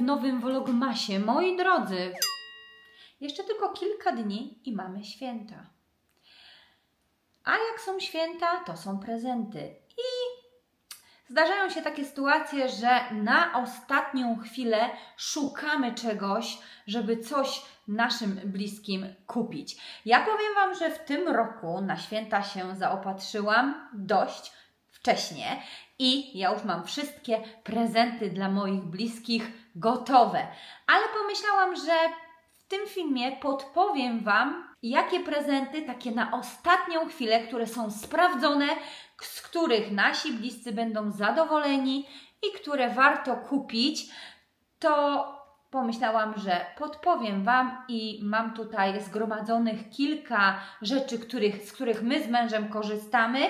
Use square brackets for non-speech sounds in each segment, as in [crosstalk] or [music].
w nowym Vlogmasie. Moi drodzy, jeszcze tylko kilka dni i mamy święta. A jak są święta, to są prezenty. I zdarzają się takie sytuacje, że na ostatnią chwilę szukamy czegoś, żeby coś naszym bliskim kupić. Ja powiem Wam, że w tym roku na święta się zaopatrzyłam dość wcześnie i ja już mam wszystkie prezenty dla moich bliskich gotowe. Ale pomyślałam, że w tym filmie podpowiem Wam, jakie prezenty takie na ostatnią chwilę, które są sprawdzone, z których nasi bliscy będą zadowoleni i które warto kupić, to pomyślałam, że podpowiem Wam i mam tutaj zgromadzonych kilka rzeczy, których, z których my z mężem korzystamy,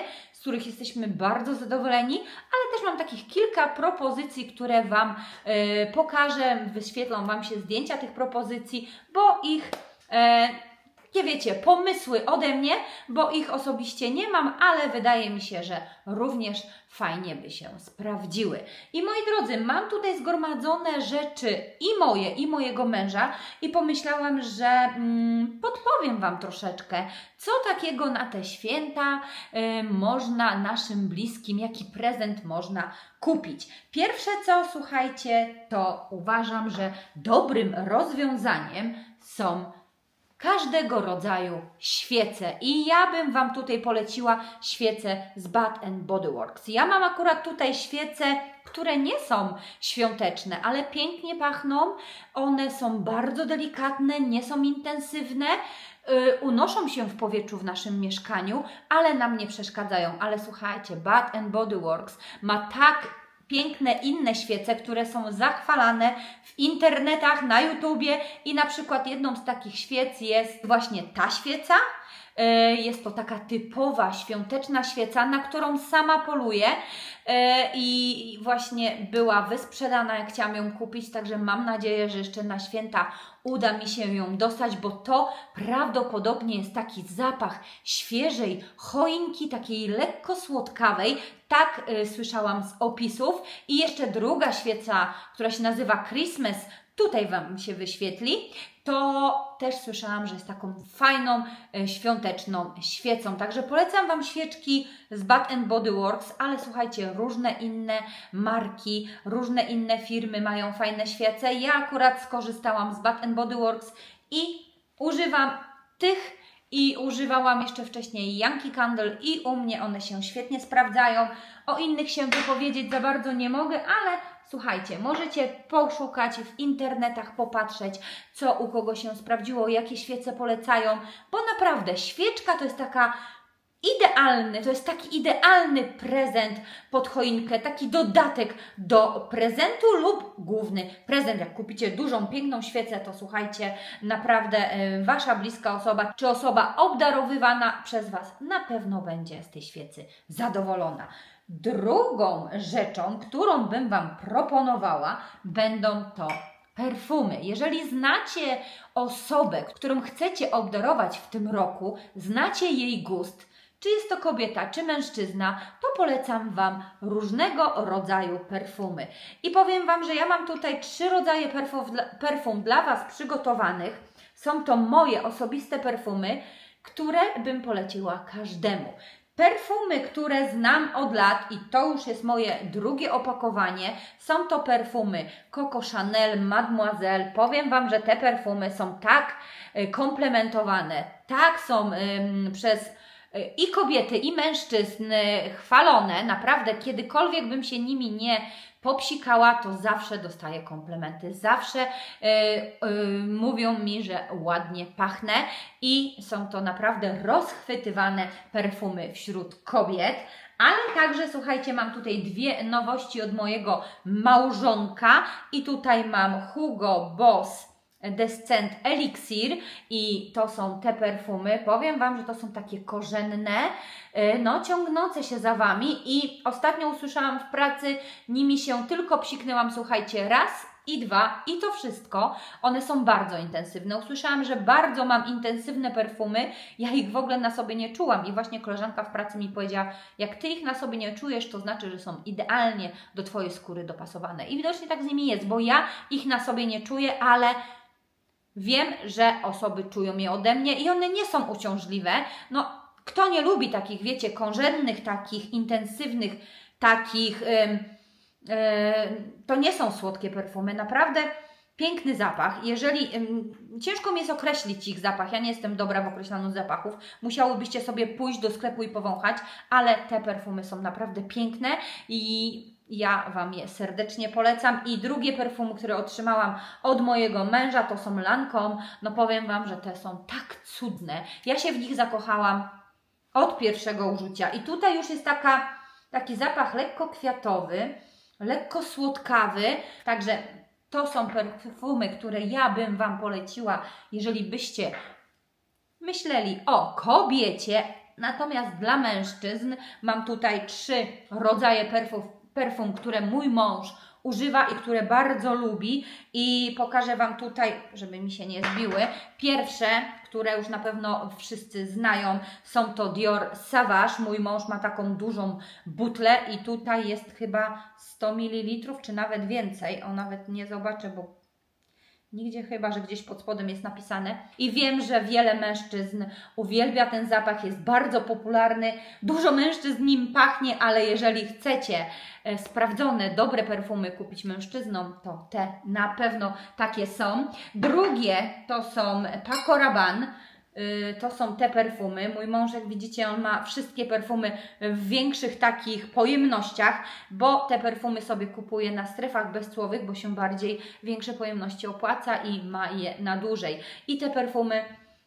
których jesteśmy bardzo zadowoleni, ale też mam takich kilka propozycji, które Wam e, pokażę, wyświetlą Wam się zdjęcia tych propozycji, bo ich e, takie wiecie, pomysły ode mnie, bo ich osobiście nie mam, ale wydaje mi się, że również fajnie by się sprawdziły. I moi drodzy, mam tutaj zgromadzone rzeczy i moje, i mojego męża, i pomyślałam, że mm, podpowiem Wam troszeczkę, co takiego na te święta y, można naszym bliskim, jaki prezent można kupić. Pierwsze co, słuchajcie, to uważam, że dobrym rozwiązaniem są każdego rodzaju świece. I ja bym Wam tutaj poleciła świece z Bath Body Works. Ja mam akurat tutaj świece, które nie są świąteczne, ale pięknie pachną. One są bardzo delikatne, nie są intensywne. Yy, unoszą się w powietrzu w naszym mieszkaniu, ale nam nie przeszkadzają. Ale słuchajcie, Bath Body Works ma tak piękne inne świece, które są zachwalane w internetach, na YouTubie i na przykład jedną z takich świec jest właśnie ta świeca. E, jest to taka typowa świąteczna świeca, na którą sama poluję e, i właśnie była wysprzedana, jak chciałam ją kupić, także mam nadzieję, że jeszcze na święta uda mi się ją dostać, bo to prawdopodobnie jest taki zapach świeżej choinki, takiej lekko słodkawej. Tak y, słyszałam z opisów. I jeszcze druga świeca, która się nazywa Christmas, tutaj Wam się wyświetli, to też słyszałam, że jest taką fajną, y, świąteczną świecą. Także polecam Wam świeczki z Bath Body Works, ale słuchajcie, różne inne marki, różne inne firmy mają fajne świece. Ja akurat skorzystałam z Bath Body Works i używam tych i używałam jeszcze wcześniej Yankee Candle i u mnie one się świetnie sprawdzają. O innych się wypowiedzieć za bardzo nie mogę, ale słuchajcie, możecie poszukać w internetach, popatrzeć, co u kogo się sprawdziło, jakie świece polecają, bo naprawdę świeczka to jest taka idealny, to jest taki idealny prezent pod choinkę, taki dodatek do prezentu lub główny prezent. Jak kupicie dużą, piękną świecę, to słuchajcie, naprawdę e, Wasza bliska osoba czy osoba obdarowywana przez Was na pewno będzie z tej świecy zadowolona. Drugą rzeczą, którą bym Wam proponowała, będą to perfumy. Jeżeli znacie osobę, którą chcecie obdarować w tym roku, znacie jej gust, czy jest to kobieta, czy mężczyzna, to polecam Wam różnego rodzaju perfumy. I powiem Wam, że ja mam tutaj trzy rodzaje perfum, perfum dla Was przygotowanych. Są to moje osobiste perfumy, które bym poleciła każdemu. Perfumy, które znam od lat i to już jest moje drugie opakowanie, są to perfumy Coco Chanel, Mademoiselle. Powiem Wam, że te perfumy są tak y, komplementowane, tak są przez i kobiety, i mężczyzn chwalone. Naprawdę, kiedykolwiek bym się nimi nie popsikała, to zawsze dostaję komplementy. Zawsze yy, yy, mówią mi, że ładnie pachnę i są to naprawdę rozchwytywane perfumy wśród kobiet. Ale także, słuchajcie, mam tutaj dwie nowości od mojego małżonka i tutaj mam Hugo Boss Descent Elixir i to są te perfumy. Powiem Wam, że to są takie korzenne, y, no ciągnące się za Wami i ostatnio usłyszałam w pracy, nimi się tylko psiknęłam, słuchajcie, raz i dwa, i to wszystko, one są bardzo intensywne. Usłyszałam, że bardzo mam intensywne perfumy, ja ich w ogóle na sobie nie czułam i właśnie koleżanka w pracy mi powiedziała, jak Ty ich na sobie nie czujesz, to znaczy, że są idealnie do Twojej skóry dopasowane. I widocznie tak z nimi jest, bo ja ich na sobie nie czuję, ale wiem, że osoby czują je ode mnie i one nie są uciążliwe. No, kto nie lubi takich, wiecie, kążennych, takich intensywnych, takich... Ym, ym, to nie są słodkie perfumy, naprawdę piękny zapach. Jeżeli ym, ciężko mi jest określić ich zapach, ja nie jestem dobra w określaniu zapachów, musiałybyście sobie pójść do sklepu i powąchać, ale te perfumy są naprawdę piękne i ja Wam je serdecznie polecam. I drugie perfumy, które otrzymałam od mojego męża, to są Lancome. No powiem Wam, że te są tak cudne. Ja się w nich zakochałam od pierwszego użycia. I tutaj już jest taka, taki zapach lekko kwiatowy, lekko słodkawy. Także to są perfumy, które ja bym Wam poleciła, jeżeli byście myśleli o kobiecie. Natomiast dla mężczyzn mam tutaj trzy rodzaje perfum, perfum, które mój mąż używa i które bardzo lubi i pokażę Wam tutaj, żeby mi się nie zbiły. Pierwsze, które już na pewno wszyscy znają, są to Dior Savage. Mój mąż ma taką dużą butlę i tutaj jest chyba 100 ml, czy nawet więcej. O, nawet nie zobaczę, bo Nigdzie chyba, że gdzieś pod spodem jest napisane. I wiem, że wiele mężczyzn uwielbia ten zapach, jest bardzo popularny. Dużo mężczyzn nim pachnie, ale jeżeli chcecie e, sprawdzone, dobre perfumy kupić mężczyznom, to te na pewno takie są. Drugie to są Paco Rabanne. Y, to są te perfumy. Mój mąż, jak widzicie, on ma wszystkie perfumy w większych takich pojemnościach, bo te perfumy sobie kupuje na strefach bezcłowych, bo się bardziej większe pojemności opłaca i ma je na dłużej. I te perfumy,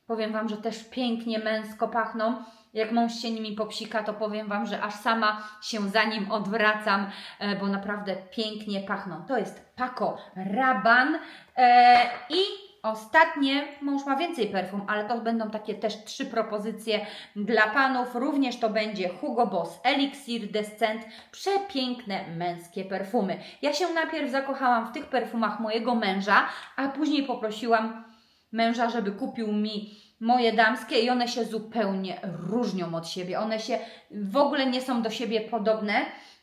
powiem Wam, że też pięknie męsko pachną. Jak mąż się nimi popsika, to powiem Wam, że aż sama się za nim odwracam, e, bo naprawdę pięknie pachną. To jest Paco Rabanne e, i Ostatnie, mąż ma więcej perfum, ale to będą takie też trzy propozycje dla panów. Również to będzie Hugo Boss Elixir Descent, przepiękne męskie perfumy. Ja się najpierw zakochałam w tych perfumach mojego męża, a później poprosiłam męża, żeby kupił mi moje damskie i one się zupełnie różnią od siebie. One się w ogóle nie są do siebie podobne,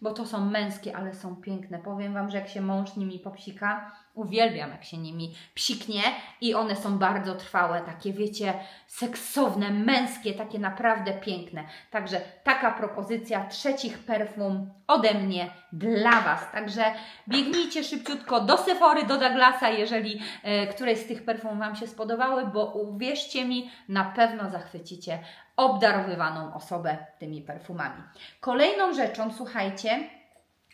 bo to są męskie, ale są piękne. Powiem Wam, że jak się mąż nimi popsika, uwielbiam jak się nimi psiknie i one są bardzo trwałe, takie wiecie, seksowne, męskie, takie naprawdę piękne. Także taka propozycja trzecich perfum ode mnie dla Was. Także biegnijcie szybciutko do Sephory, do Douglasa, jeżeli e, któreś z tych perfum Wam się spodobały, bo uwierzcie mi, na pewno zachwycicie obdarowywaną osobę tymi perfumami. Kolejną rzeczą, słuchajcie,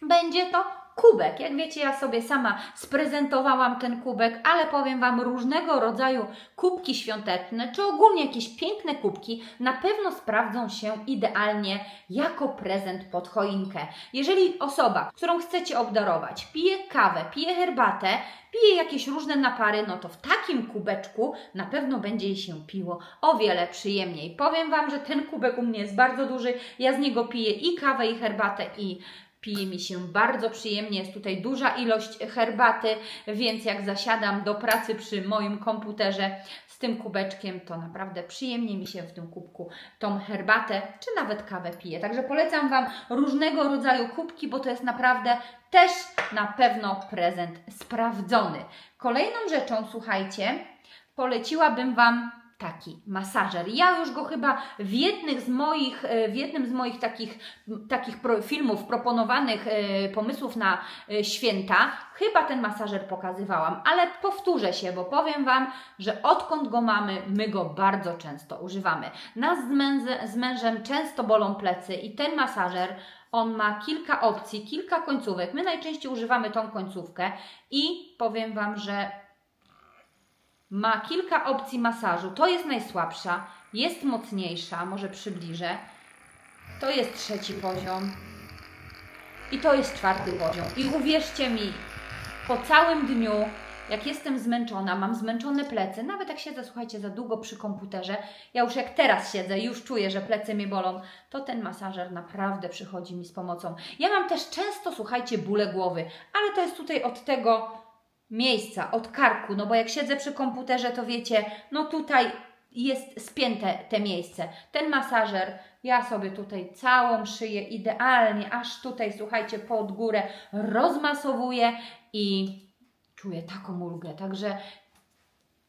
będzie to kubek. Jak wiecie, ja sobie sama sprezentowałam ten kubek, ale powiem Wam, różnego rodzaju kubki świąteczne, czy ogólnie jakieś piękne kubki, na pewno sprawdzą się idealnie jako prezent pod choinkę. Jeżeli osoba, którą chcecie obdarować, pije kawę, pije herbatę, pije jakieś różne napary, no to w takim kubeczku na pewno będzie jej się piło o wiele przyjemniej. Powiem Wam, że ten kubek u mnie jest bardzo duży, ja z niego piję i kawę, i herbatę, i Pije mi się bardzo przyjemnie, jest tutaj duża ilość herbaty, więc jak zasiadam do pracy przy moim komputerze z tym kubeczkiem, to naprawdę przyjemnie mi się w tym kubku tą herbatę czy nawet kawę pije. Także polecam Wam różnego rodzaju kubki, bo to jest naprawdę też na pewno prezent sprawdzony. Kolejną rzeczą, słuchajcie, poleciłabym Wam taki masażer. Ja już go chyba w jednym z moich, e, w jednym z moich takich, takich filmów proponowanych e, pomysłów na e, święta, chyba ten masażer pokazywałam, ale powtórzę się, bo powiem Wam, że odkąd go mamy, my go bardzo często używamy. Nas z, męze, z mężem często bolą plecy i ten masażer on ma kilka opcji, kilka końcówek. My najczęściej używamy tą końcówkę i powiem Wam, że ma kilka opcji masażu. To jest najsłabsza, jest mocniejsza, może przybliżę. To jest trzeci poziom. I to jest czwarty poziom. I uwierzcie mi, po całym dniu, jak jestem zmęczona, mam zmęczone plecy, nawet jak siedzę, słuchajcie, za długo przy komputerze, ja już jak teraz siedzę, już czuję, że plecy mnie bolą, to ten masażer naprawdę przychodzi mi z pomocą. Ja mam też często, słuchajcie, bóle głowy, ale to jest tutaj od tego, miejsca, od karku, no bo jak siedzę przy komputerze, to wiecie, no tutaj jest spięte te miejsce. Ten masażer, ja sobie tutaj całą szyję idealnie, aż tutaj, słuchajcie, pod górę rozmasowuję i czuję taką ulgę. Także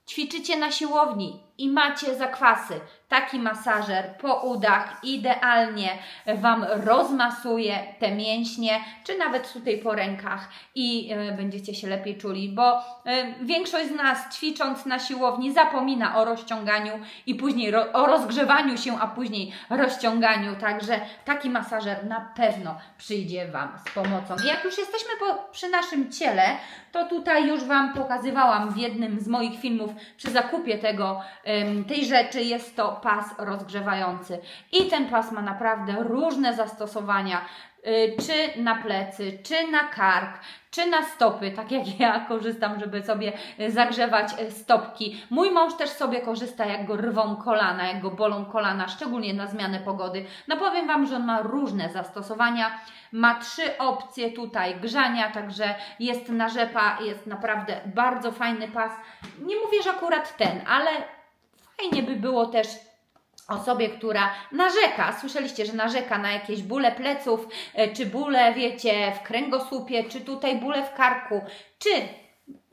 ćwiczycie na siłowni i macie zakwasy. Taki masażer po udach idealnie Wam rozmasuje te mięśnie, czy nawet tutaj po rękach i e, będziecie się lepiej czuli, bo e, większość z nas ćwicząc na siłowni zapomina o rozciąganiu i później ro, o rozgrzewaniu się, a później rozciąganiu, także taki masażer na pewno przyjdzie Wam z pomocą. I jak już jesteśmy po, przy naszym ciele, to tutaj już Wam pokazywałam w jednym z moich filmów przy zakupie tego, em, tej rzeczy, jest to pas rozgrzewający. I ten pas ma naprawdę różne zastosowania, y, czy na plecy, czy na kark, czy na stopy, tak jak ja [laughs] korzystam, żeby sobie y, zagrzewać y, stopki. Mój mąż też sobie korzysta, jak go rwą kolana, jak go bolą kolana, szczególnie na zmianę pogody. No powiem Wam, że on ma różne zastosowania. Ma trzy opcje tutaj grzania, także jest na rzepa, jest naprawdę bardzo fajny pas. Nie mówię, że akurat ten, ale fajnie by było też osobie, która narzeka. Słyszeliście, że narzeka na jakieś bóle pleców, e, czy bóle, wiecie, w kręgosłupie, czy tutaj bóle w karku, czy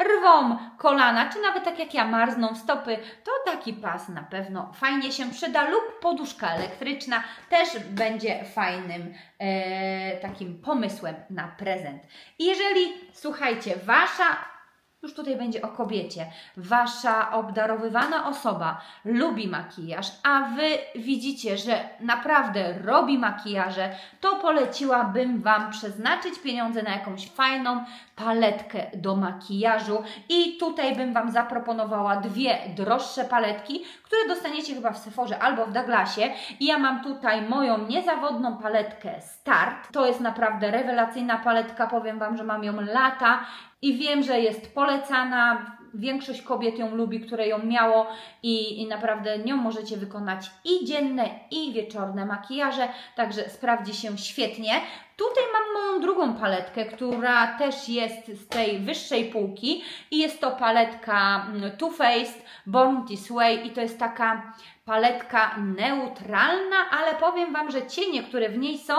rwą kolana, czy nawet tak jak ja marzną stopy, to taki pas na pewno fajnie się przyda lub poduszka elektryczna też będzie fajnym e, takim pomysłem na prezent. Jeżeli, słuchajcie, Wasza już tutaj będzie o kobiecie. Wasza obdarowywana osoba lubi makijaż, a Wy widzicie, że naprawdę robi makijaże, to poleciłabym Wam przeznaczyć pieniądze na jakąś fajną paletkę do makijażu. I tutaj bym Wam zaproponowała dwie droższe paletki, które dostaniecie chyba w Sephorze albo w Douglasie. I ja mam tutaj moją niezawodną paletkę Start. To jest naprawdę rewelacyjna paletka, powiem Wam, że mam ją lata i wiem, że jest polecana. Większość kobiet ją lubi, które ją miało i, i naprawdę nią możecie wykonać i dzienne, i wieczorne makijaże, także sprawdzi się świetnie. Tutaj mam moją drugą paletkę, która też jest z tej wyższej półki i jest to paletka mm, Too Faced Born This Way i to jest taka paletka neutralna, ale powiem Wam, że cienie, które w niej są,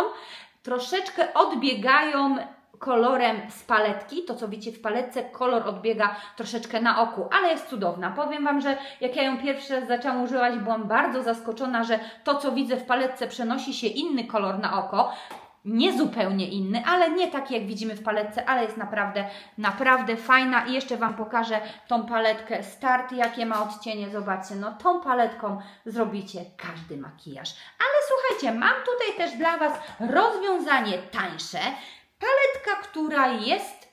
troszeczkę odbiegają kolorem z paletki. To, co widzicie w paletce, kolor odbiega troszeczkę na oku, ale jest cudowna. Powiem Wam, że jak ja ją pierwszy raz zaczęłam używać, byłam bardzo zaskoczona, że to, co widzę w paletce, przenosi się inny kolor na oko. Nie zupełnie inny, ale nie taki jak widzimy w paletce, ale jest naprawdę, naprawdę fajna. I jeszcze Wam pokażę tą paletkę Start, jakie ma odcienie. Zobaczcie, no tą paletką zrobicie każdy makijaż. Ale słuchajcie, mam tutaj też dla Was rozwiązanie tańsze. Paletka, która jest,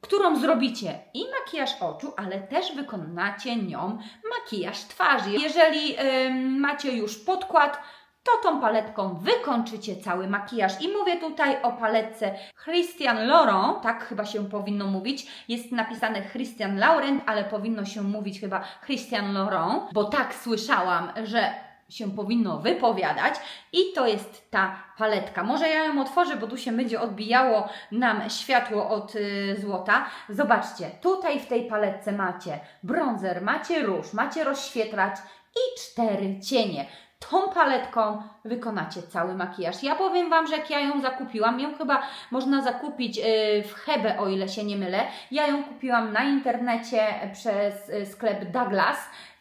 którą zrobicie i makijaż oczu, ale też wykonacie nią makijaż twarzy. Jeżeli ym, macie już podkład, to tą paletką wykończycie cały makijaż. I mówię tutaj o paletce Christian Laurent, tak chyba się powinno mówić. Jest napisane Christian Laurent, ale powinno się mówić chyba Christian Laurent, bo tak słyszałam, że się powinno wypowiadać i to jest ta paletka. Może ja ją otworzę, bo tu się będzie odbijało nam światło od y, złota. Zobaczcie, tutaj w tej paletce macie bronzer, macie róż, macie rozświetlacz i cztery cienie. Tą paletką wykonacie cały makijaż. Ja powiem Wam, że jak ja ją zakupiłam, ją chyba można zakupić y, w Hebe, o ile się nie mylę. Ja ją kupiłam na internecie przez y, sklep Douglas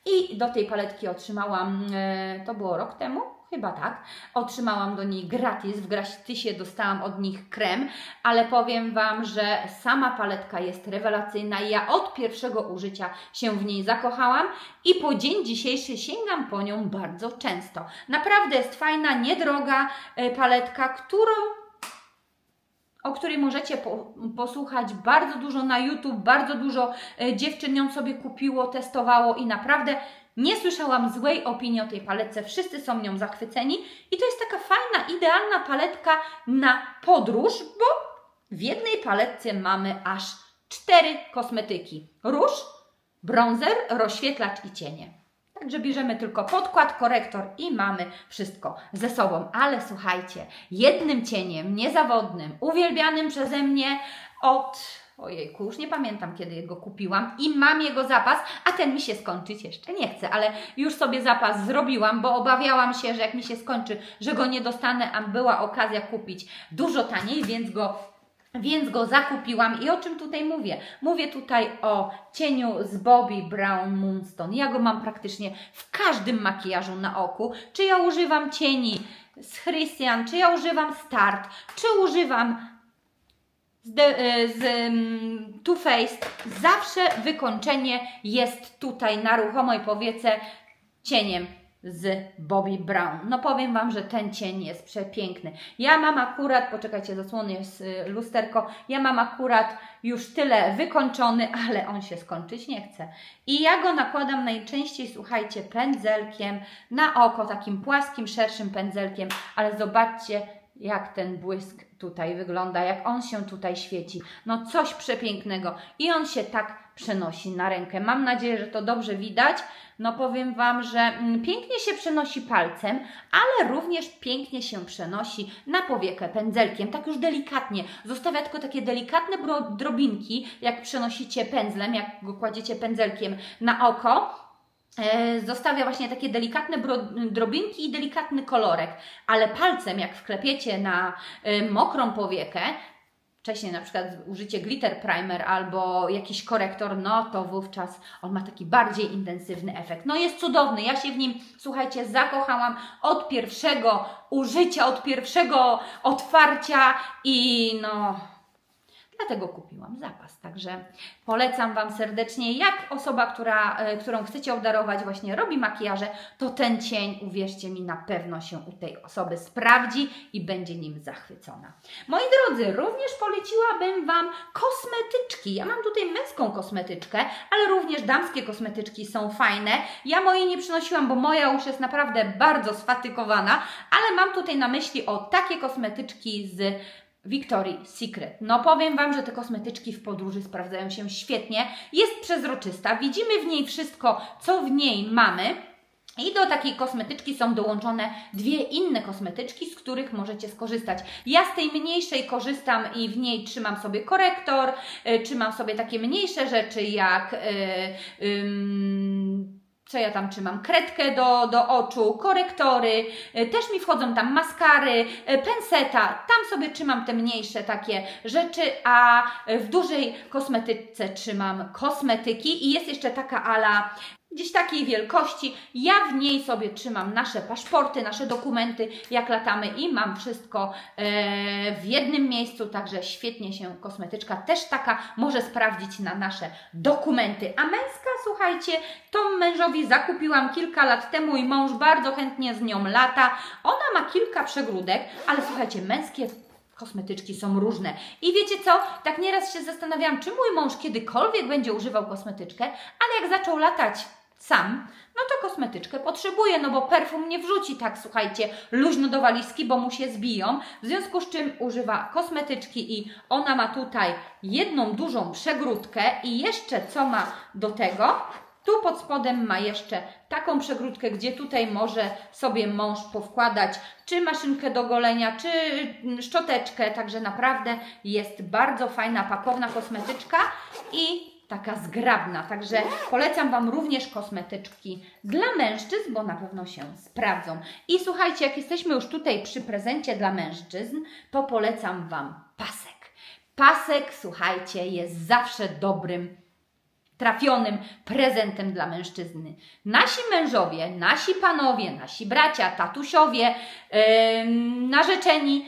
i do tej paletki otrzymałam, e, to było rok temu, chyba tak, otrzymałam do niej gratis, w gratisie dostałam od nich krem, ale powiem Wam, że sama paletka jest rewelacyjna. I ja od pierwszego użycia się w niej zakochałam i po dzień dzisiejszy sięgam po nią bardzo często. Naprawdę jest fajna, niedroga e, paletka, którą o której możecie po, posłuchać bardzo dużo na YouTube, bardzo dużo e, dziewczyn ją sobie kupiło, testowało i naprawdę nie słyszałam złej opinii o tej paletce. Wszyscy są nią zachwyceni i to jest taka fajna, idealna paletka na podróż, bo w jednej paletce mamy aż cztery kosmetyki. Róż, bronzer, rozświetlacz i cienie. Także bierzemy tylko podkład, korektor i mamy wszystko ze sobą. Ale słuchajcie, jednym cieniem niezawodnym, uwielbianym przeze mnie od ojejku, już nie pamiętam kiedy go kupiłam i mam jego zapas, a ten mi się skończyć jeszcze nie chce, ale już sobie zapas zrobiłam, bo obawiałam się, że jak mi się skończy, że go nie dostanę, a była okazja kupić dużo taniej, więc go więc go zakupiłam i o czym tutaj mówię? Mówię tutaj o cieniu z Bobbi Brown Moonstone. Ja go mam praktycznie w każdym makijażu na oku. Czy ja używam cieni z Christian, czy ja używam Start, czy używam z, de, e, z mm, Too Faced. Zawsze wykończenie jest tutaj na ruchomej powiece cieniem z Bobbi Brown. No powiem Wam, że ten cień jest przepiękny. Ja mam akurat, poczekajcie, zasłony jest y, lusterko, ja mam akurat już tyle wykończony, ale on się skończyć nie chce. I ja go nakładam najczęściej, słuchajcie, pędzelkiem na oko, takim płaskim, szerszym pędzelkiem, ale zobaczcie, jak ten błysk tutaj wygląda, jak on się tutaj świeci. No coś przepięknego. I on się tak przenosi na rękę. Mam nadzieję, że to dobrze widać. No powiem Wam, że mm, pięknie się przenosi palcem, ale również pięknie się przenosi na powiekę pędzelkiem, tak już delikatnie. Zostawia tylko takie delikatne drobinki, jak przenosicie pędzlem, jak go kładziecie pędzelkiem na oko. E, Zostawia właśnie takie delikatne drobinki i delikatny kolorek, ale palcem, jak wklepiecie na e, mokrą powiekę, wcześniej na przykład użycie glitter primer albo jakiś korektor, no to wówczas on ma taki bardziej intensywny efekt. No jest cudowny, ja się w nim, słuchajcie, zakochałam od pierwszego użycia, od pierwszego otwarcia i no... Dlatego kupiłam zapas. Także polecam Wam serdecznie, jak osoba, która, e, którą chcecie obdarować, właśnie robi makijaże, to ten cień, uwierzcie mi, na pewno się u tej osoby sprawdzi i będzie nim zachwycona. Moi drodzy, również poleciłabym Wam kosmetyczki. Ja mam tutaj męską kosmetyczkę, ale również damskie kosmetyczki są fajne. Ja mojej nie przynosiłam, bo moja już jest naprawdę bardzo sfatykowana, ale mam tutaj na myśli o takie kosmetyczki z Victoria's Secret. No powiem Wam, że te kosmetyczki w podróży sprawdzają się świetnie. Jest przezroczysta, widzimy w niej wszystko, co w niej mamy. I do takiej kosmetyczki są dołączone dwie inne kosmetyczki, z których możecie skorzystać. Ja z tej mniejszej korzystam i w niej trzymam sobie korektor, y, trzymam sobie takie mniejsze rzeczy jak. y, ym, co ja tam trzymam? Kredkę do, do oczu, korektory, y, też mi wchodzą tam maskary, y, penseta. Tam sobie trzymam te mniejsze takie rzeczy, a w dużej kosmetyce trzymam kosmetyki i jest jeszcze taka ala gdzieś takiej wielkości. Ja w niej sobie trzymam nasze paszporty, nasze dokumenty, jak latamy i mam wszystko e, w jednym miejscu, także świetnie się kosmetyczka też taka może sprawdzić na nasze dokumenty. A męska, słuchajcie, tą mężowi zakupiłam kilka lat temu i mąż bardzo chętnie z nią lata. Ona ma kilka przegródek, ale słuchajcie, męskie kosmetyczki są różne. I wiecie co? Tak nieraz się zastanawiałam, czy mój mąż kiedykolwiek będzie używał kosmetyczkę, ale jak zaczął latać sam, no to kosmetyczkę potrzebuje, no bo perfum nie wrzuci tak, słuchajcie, luźno do walizki, bo mu się zbiją. W związku z czym używa kosmetyczki i ona ma tutaj jedną dużą przegródkę i jeszcze co ma do tego? Tu pod spodem ma jeszcze taką przegródkę, gdzie tutaj może sobie mąż powkładać czy maszynkę do golenia, czy mm, szczoteczkę. Także naprawdę jest bardzo fajna, pakowna kosmetyczka i taka zgrabna. Także polecam Wam również kosmetyczki dla mężczyzn, bo na pewno się sprawdzą. I słuchajcie, jak jesteśmy już tutaj przy prezencie dla mężczyzn, to polecam Wam pasek. Pasek, słuchajcie, jest zawsze dobrym trafionym prezentem dla mężczyzny. Nasi mężowie, nasi panowie, nasi bracia, tatusiowie, em, narzeczeni,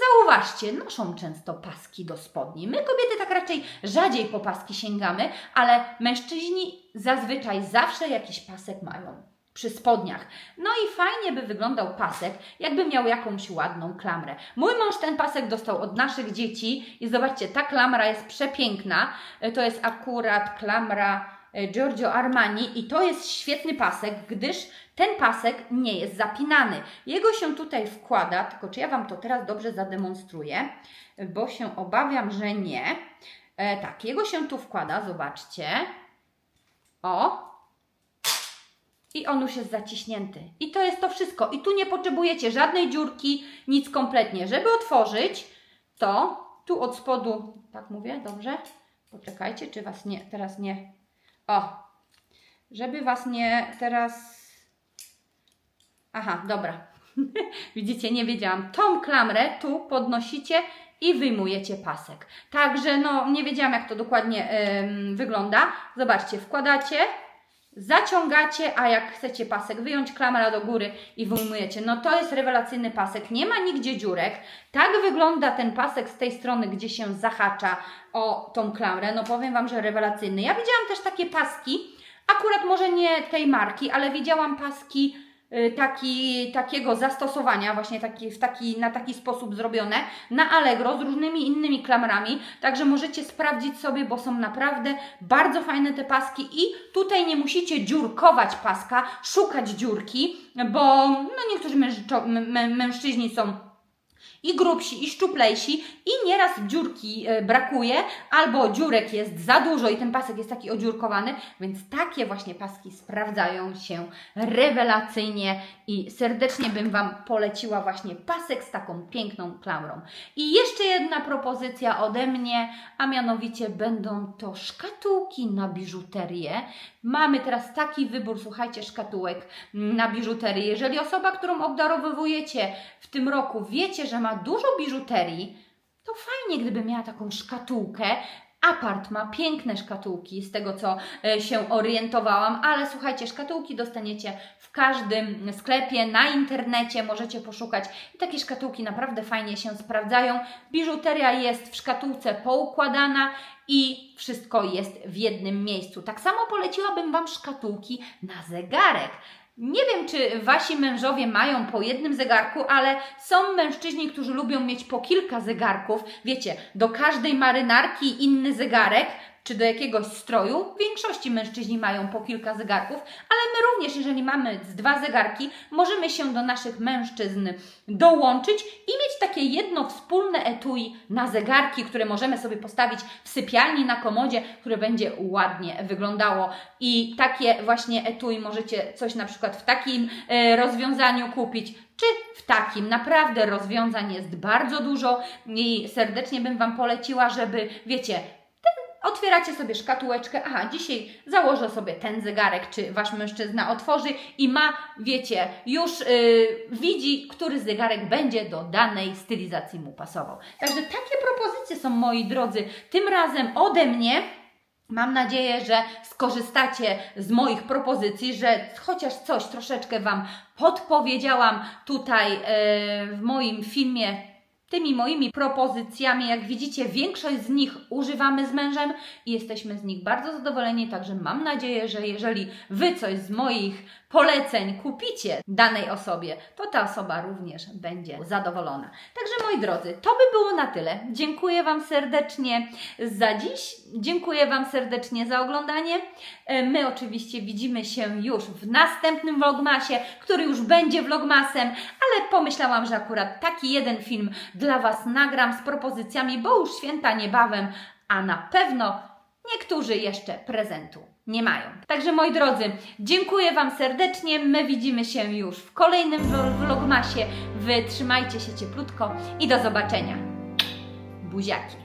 zauważcie, noszą często paski do spodni. My kobiety tak raczej rzadziej po paski sięgamy, ale mężczyźni zazwyczaj zawsze jakiś pasek mają przy spodniach. No i fajnie by wyglądał pasek, jakby miał jakąś ładną klamrę. Mój mąż ten pasek dostał od naszych dzieci i zobaczcie, ta klamra jest przepiękna. To jest akurat klamra Giorgio Armani i to jest świetny pasek, gdyż ten pasek nie jest zapinany. Jego się tutaj wkłada, tylko czy ja Wam to teraz dobrze zademonstruję, bo się obawiam, że nie. E, tak, jego się tu wkłada, zobaczcie. O, i on już jest zaciśnięty. I to jest to wszystko. I tu nie potrzebujecie żadnej dziurki, nic kompletnie. Żeby otworzyć, to tu od spodu, tak mówię, dobrze? Poczekajcie, czy Was nie, teraz nie. O, żeby Was nie teraz. Aha, dobra. [laughs] Widzicie, nie wiedziałam. Tą klamrę tu podnosicie i wyjmujecie pasek. Także, no, nie wiedziałam, jak to dokładnie em, wygląda. Zobaczcie, wkładacie, zaciągacie, a jak chcecie pasek wyjąć, klamra do góry i wyjmujecie. No to jest rewelacyjny pasek. Nie ma nigdzie dziurek. Tak wygląda ten pasek z tej strony, gdzie się zahacza o tą klamrę. No powiem Wam, że rewelacyjny. Ja widziałam też takie paski, akurat może nie tej marki, ale widziałam paski taki, takiego zastosowania, właśnie taki, w taki, na taki sposób zrobione na Allegro z różnymi innymi klamrami, także możecie sprawdzić sobie, bo są naprawdę bardzo fajne te paski i tutaj nie musicie dziurkować paska, szukać dziurki, bo no niektórzy mężczyźni są i grubsi, i szczuplejsi, i nieraz dziurki e, brakuje, albo dziurek jest za dużo i ten pasek jest taki odziurkowany, więc takie właśnie paski sprawdzają się rewelacyjnie i serdecznie bym Wam poleciła właśnie pasek z taką piękną klamrą. I jeszcze jedna propozycja ode mnie, a mianowicie będą to szkatułki na biżuterię. Mamy teraz taki wybór, słuchajcie, szkatułek na biżuterię. Jeżeli osoba, którą obdarowywujecie w tym roku, wiecie, że ma dużo biżuterii, to fajnie, gdyby miała taką szkatułkę. Apart ma piękne szkatułki, z tego co e, się orientowałam, ale słuchajcie, szkatułki dostaniecie w każdym sklepie, na internecie, możecie poszukać i takie szkatułki naprawdę fajnie się sprawdzają. Biżuteria jest w szkatułce poukładana i wszystko jest w jednym miejscu. Tak samo poleciłabym Wam szkatułki na zegarek. Nie wiem, czy wasi mężowie mają po jednym zegarku, ale są mężczyźni, którzy lubią mieć po kilka zegarków. Wiecie, do każdej marynarki inny zegarek, czy do jakiegoś stroju. W większości mężczyźni mają po kilka zegarków, ale my również, jeżeli mamy dwa zegarki, możemy się do naszych mężczyzn dołączyć i mieć takie jedno wspólne etui na zegarki, które możemy sobie postawić w sypialni na komodzie, które będzie ładnie wyglądało. I takie właśnie etui możecie coś na przykład w takim e, rozwiązaniu kupić, czy w takim. Naprawdę rozwiązań jest bardzo dużo i serdecznie bym Wam poleciła, żeby, wiecie, Otwieracie sobie szkatułeczkę. Aha, dzisiaj założę sobie ten zegarek, czy wasz mężczyzna otworzy i ma, wiecie, już yy, widzi, który zegarek będzie do danej stylizacji mu pasował. Także takie propozycje są, moi drodzy, tym razem ode mnie. Mam nadzieję, że skorzystacie z moich propozycji, że chociaż coś troszeczkę Wam podpowiedziałam tutaj e, w moim filmie tymi moimi propozycjami. Jak widzicie, większość z nich używamy z mężem i jesteśmy z nich bardzo zadowoleni. Także mam nadzieję, że jeżeli Wy coś z moich poleceń kupicie danej osobie, to ta osoba również będzie zadowolona. Także moi drodzy, to by było na tyle. Dziękuję Wam serdecznie za dziś. Dziękuję Wam serdecznie za oglądanie. E, My oczywiście widzimy się już w następnym vlogmasie, który już będzie vlogmasem, ale pomyślałam, że akurat taki jeden film dla Was nagram z propozycjami, bo już święta niebawem, a na pewno niektórzy jeszcze prezentu nie mają. Także moi drodzy, dziękuję Wam serdecznie. My widzimy się już w kolejnym vlog- vlogmasie. Wy trzymajcie się cieplutko i do zobaczenia. Buziaki.